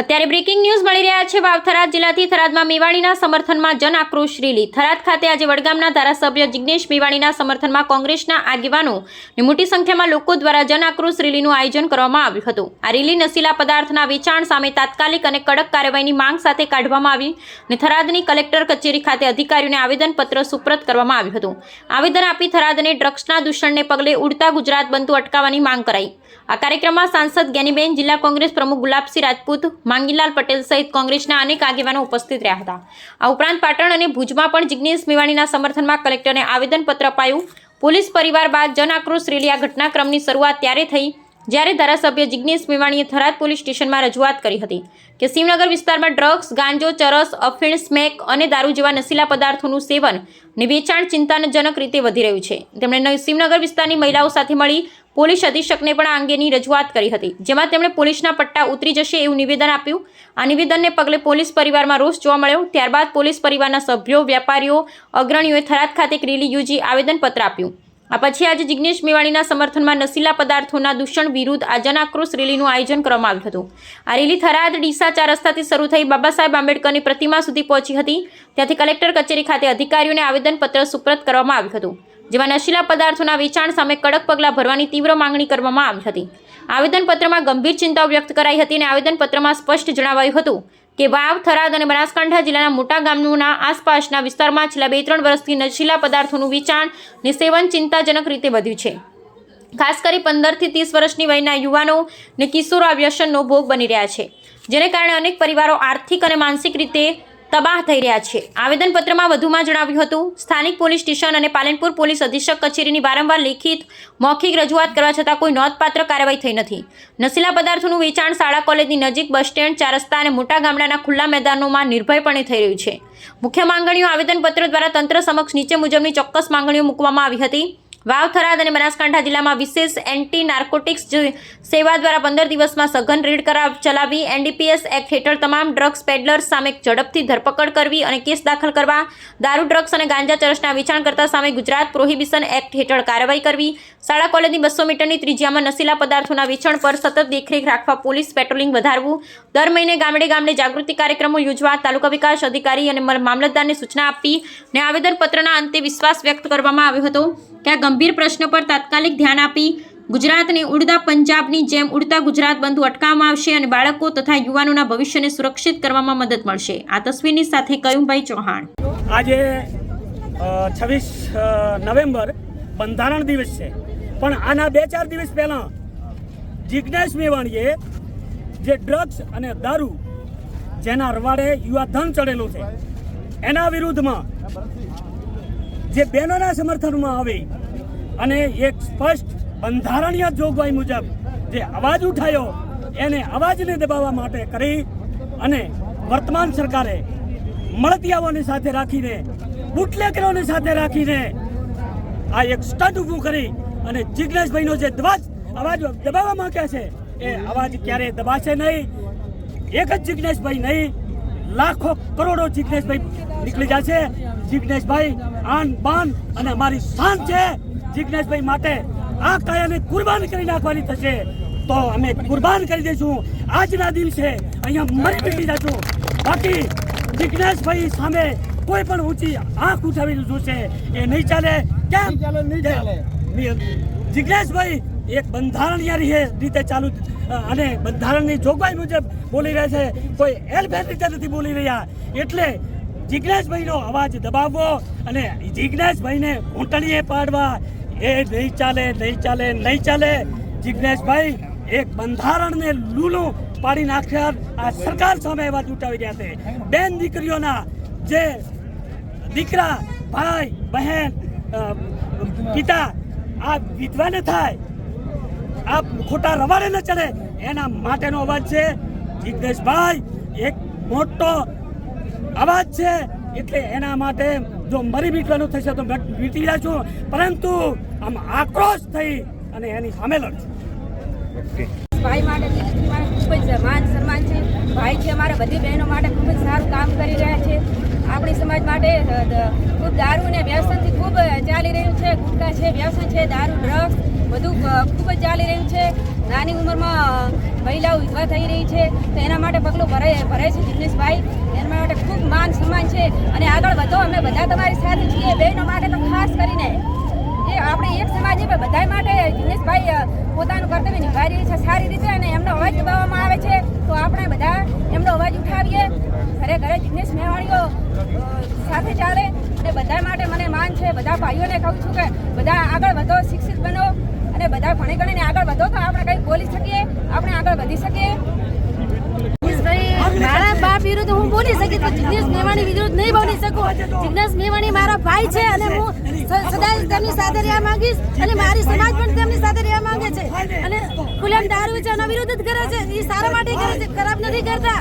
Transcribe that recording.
અત્યારે breaking news મળી રહ્યા છે. વાવ થરાદ જિલ્લાથી થરાદમાં મેવાણીના સમર્થનમાં જન આક્રોશ રેલી. થરાદ ખાતે આજે વડગામના ધારાસભ્ય જિગ્નેશ મેવાણીના સમર્થનમાં કોંગ્રેસના આગેવાનો અને મોટી સંખ્યામાં લોકો દ્વારા જન આક્રોશ રેલીનું આયોજન કરવામાં આવ્યું હતું. આ રેલી નશીલા પદાર્થના વેચાણ સામે તાત્કાલિક અને કડક કાર્યવાહીની માંગ સાથે કાઢવામાં આવી અને થરાદની કલેક્ટર કચેરી ખાતે અધિકારીઓને આવેદનપત્ર સુપ્રત કરવામાં આવ્યું હતું. આવેદન આપી થરાદને ડ્રગ્સના દૂષણને પગલે ઉડતા ગુજરાત બનતું અટકાવવાની માંગ કરાઈ. આ કાર્યક્રમમાં સાંસદ જ્ઞાનીબેન, જિલ્લા કોંગ્રેસ પ્રમુખ ગુલાબસિંહ રાજપૂત માંગીલાલ પટેલ સહિત કોંગ્રેસના અનેક આગેવાનો ઉપસ્થિત રહ્યા હતા. આ ઉપરાંત પાટણ અને ભુજમાં પણ જિગ્નેશ મેવાણીના સમર્થનમાં કલેક્ટરને આવેદનપત્ર અપાયું. પોલીસ પરિવાર બાદ જન આક્રોશ રેલી આ ઘટનાક્રમની શરૂઆત ત્યારે થઈ જ્યારે ધારાસભ્ય જિગ્નેશ મેવાણીએ થરાદ પોલીસ સ્ટેશનમાં રજૂઆત કરી હતી કે શિવનગર વિસ્તારમાં ડ્રગ્સ, ગાંજો, ચરસ, અફીણ, સ્મેક અને દારૂ જેવા નશીલા પદાર્થોનું સેવન અને વેચાણ ચિંતાજનક રીતે વધી રહ્યું છે. તેમણે શિવનગર વિસ્તારની મહિલાઓ સાથે મળી પોલીસ અધિક્ષકને પણ આ અંગેની રજૂઆત કરી હતી, જેમાં તેમણે પોલીસના પટ્ટા ઉતરી જશે એવું નિવેદન આપ્યું. આ નિવેદનને પગલે પોલીસ પરિવારમાં રોષ જોવા મળ્યો. ત્યારબાદ પોલીસ પરિવારના સભ્યો વેપારીઓ અગ્રણીઓએ થરાદ ખાતે એક રેલી યોજી આવેદનપત્ર આપ્યું. આ પછી આજે જિજ્ઞેશ મેવાણીના સમર્થનમાં નશીલા પદાર્થોના દૂષણ વિરુદ્ધ આ જનાક્રોશ રેલીનું આયોજન કરવામાં આવ્યું હતું. આ રેલી થરાદ ડીસા ચાર રસ્તાથી શરૂ થઈ બાબા સાહેબ આંબેડકરની પ્રતિમા સુધી પહોંચી હતી. ત્યાંથી કલેક્ટર કચેરી ખાતે અધિકારીઓને આવેદનપત્ર સુપ્રત કરવામાં આવ્યું હતું. જેમાં નશીલા પદાર્થોના વેચાણ સામે કડક પગલાં ભરવાની તીવ્ર માંગણી કરવામાં આવી હતી. આવેદનપત્રમાં ગંભીર ચિંતાઓ વ્યક્ત કરાઈ હતી અને આવેદનપત્રમાં સ્પષ્ટ જણાવાયું હતું કે વાવ, થરાદ અને બનાસકાંઠા જિલ્લાના મોટા ગામના આસપાસના વિસ્તારમાં છેલ્લા બે ત્રણ વર્ષથી નશીલા પદાર્થોનું વેચાણ ને સેવન ચિંતાજનક રીતે વધ્યું છે. ખાસ કરી પંદરથી ત્રીસ વર્ષની વયના યુવાનો ને કિશોરો આ વ્યસનનો ભોગ બની રહ્યા છે, જેને કારણે અનેક પરિવારો આર્થિક અને માનસિક રીતે તબાહ થઈ રહ્યા છે. આવેદનપત્રમાં વધુમાં જણાવ્યું હતું, સ્થાનિક પોલીસ સ્ટેશન અને પાલનપુર પોલીસ અધિક્ષક કચેરીની વારંવાર લેખિત મૌખિક રજૂઆત કરવા છતાં કોઈ નોંધપાત્ર કાર્યવાહી થઈ નથી. નશીલા પદાર્થોનું વેચાણ શાળા કોલેજની નજીક બસ સ્ટેન્ડ, ચાર રસ્તા અને મોટા ગામડાના ખુલ્લા મેદાનોમાં નિર્ભયપણે થઈ રહ્યું છે. મુખ્ય માંગણીઓ આવેદનપત્ર દ્વારા તંત્ર સમક્ષ નીચે મુજબની ચોક્કસ માંગણીઓ મૂકવામાં આવી હતી. વાવ થરાદ અને બનાસકાંઠા જિલ્લામાં વિશેષ એન્ટી નાર્કોટિક્સ સેવા દ્વારા પંદર દિવસમાં સઘન રેડ કરાવ ચલાવી એનડીપીએસ એક્ટ હેઠળ તમામ ડ્રગ્સ પેડલર્સ સામે ઝડપથી ધરપકડ કરવી અને કેસ દાખલ કરવા, દારૂ, ડ્રગ્સ અને ગાંજા ચરસના વેચાણ કરતા સામે ગુજરાત પ્રોહિબિશન એક્ટ હેઠળ કાર્યવાહી કરવી, શાળા કોલેજની બસો મીટરની ત્રિજ્યામાં નશીલા પદાર્થોના વેચાણ પર સતત દેખરેખ રાખવા પોલીસ પેટ્રોલિંગ વધારવું, દર મહિને ગામડે ગામડે જાગૃતિ કાર્યક્રમો યોજવા તાલુકા વિકાસ અધિકારી અને મામલતદારને સૂચના આપી અને આવેદનપત્રના અંતે વિશ્વાસ વ્યક્ત કરવામાં આવ્યો હતો. આ ગંભીર પ્રશ્ન પર તાત્કાલિક ધ્યાન આપી ગુજરાતને ઉડતા પંજાબની જેમ ઉડતા ગુજરાત બંધુ અટકાવવામાં આવશે અને બાળકો તથા યુવાનોના ભવિષ્યને સુરક્ષિત કરવામાં મદદ મળશે. આ તસવીરની સાથે કયુંભાઈ ચૌહાણ. આજે છવ્વીસ નવેમ્બર બંધારણ દિવસ છે. પણ આના બે ચાર દિવસ પહેલાં જિજ્ઞેશ મેવાણીએ જે ડ્રગ્સ અને દારૂ જેના રવાડે યુવા ધન ચડેલું છે, એના વિરુદ્ધમાં જે બહેનોના સમર્થનમાં આવી અને એક સ્પષ્ટ બંધારણીય જોગવાઈ મુજબ જે અવાજ ઉઠાયો, એને અવાજને દબાવવા માટે કરી અને વર્તમાન સરકારે મળતિયાઓની સાથે રાખીને બુટલેકરોની સાથે રાખીને આ એક સ્ટન્ટ ઊભું કરી અને જિજ્ઞેશભાઈનો જે ધ્વજ અવાજ દબાવવા માંગ્યા છે, એ અવાજ ક્યારે દબાશે નહીં? એક જ જિજ્ઞેશભાઈ નહીં, લાખો કરોડો જિજ્ઞેશભાઈ નીકળી જશે. જિજ્ઞેશભાઈ આન બાન અને અમારી શાન છે. જિજ્ઞેશભાઈ માટે આ કાયાને કુરબાન કરી નાખવાની થશે. તો અમે કુરબાન કરી દઈશું. આજના દિવસે અહીંયા મરી નીકળી જશું બાકી જિજ્ઞેશભાઈ સામે કોઈ પણ ઊંચી આંખ ઉઠાવીને જોશે એ નહીં ચાલે. કેમ? જિજ્ઞેશભાઈ એક બંધારણીય રીતે ચાલુ અને બંધારણની જોગવાઈ મુજબ બોલી રહ્યા છે. કોઈ એલફેલ રીતે નથી બોલી રહ્યા. એટલે જિજ્ઞેશભાઈનો અવાજ દબાવવો અને જિજ્ઞેશભાઈને ઘૂંટણીએ પાડવા એ નહીં ચાલે નહીં ચાલે નહીં ચાલે. જિજ્ઞેશભાઈ એક બંધારણને લૂલું પાડી નાખ્યા આ સરકાર સામે અવાજ ઉઠાવી રહ્યા છે. બેન દીકરીઓના જે દીકરા, ભાઈ, બહેન પિતા, આ વિધવા ન થાય, આ ખોટા રવાડે ન ચડે એના માટેનો અવાજ છે. જિગ્નેશભાઈ, એક મોટો અવાજ છે. એટલે એના માટે જો મરી બીટવાનું થશે તો બીટી જશું પરંતુ આમ આક્રોશ થઈ અને એની સામે લડશું ભાઈ માટે દીકરી માટે ખૂબ જ માન સન્માન છે. ભાઈ છે અમારા બધી બહેનો માટે ખૂબ જ સારું કામ કરી રહ્યા છે. આપણી સમાજ માટે ખૂબ દારૂ અને વ્યસનથી ખૂબ ચાલી રહ્યું છે. ગુટકા છે વ્યસન છે દારૂ ડ્રગ્સ બધું ખૂબ જ ચાલી રહ્યું છે. નાની ઉંમરમાં મહિલાઓ વિધવા થઈ રહી છે. તો એના માટે પગલું ભરે ભરે છે જિગ્નેશભાઈ. એના માટે ખૂબ માન સન્માન છે. અને આગળ અમે બધા તમારી સાથે છીએ, બહેનો માટે તો ખાસ કરીને. એ આપણે એક સમાજ છે બધા માટે દિનેશભાઈ પોતાનું કર્તવ્ય નિભાવી રહી છે સારી રીતે અને એમનો અવાજ દબાવવામાં આવે છે. તો આપણે બધા એમનો અવાજ ઉઠાવીએ. ઘરે ઘરે દિનેશ મેવાણીઓ સાથે ચાલે અને બધા માટે મને માન છે. બધા ભાઈઓને કહું છું કે બધા આગળ વધો, શિક્ષિત બનો અને બધા ભણી ગણીને આગળ વધો તો આપણે કંઈક બોલી શકીએ, આપણે આગળ વધી શકીએ. વિરુદ્ધ હું બોલી શકી તો જિજ્ઞેશ મેવાણી વિરુદ્ધ નહીં બોલી શકું. જિજ્ઞેશ મેવાણી મારા ભાઈ છે અને હું સદાય તેમની સાથે રહેવા માંગીશ અને મારી સમાજ પણ તેમની સાથે રહેવા માંગે છે. અને ખુલ્લેઆમ દારૂ છે એના વિરુદ્ધ જ કરે છે. એ સારા માટે કરે છે. ખરાબ નથી કરતા.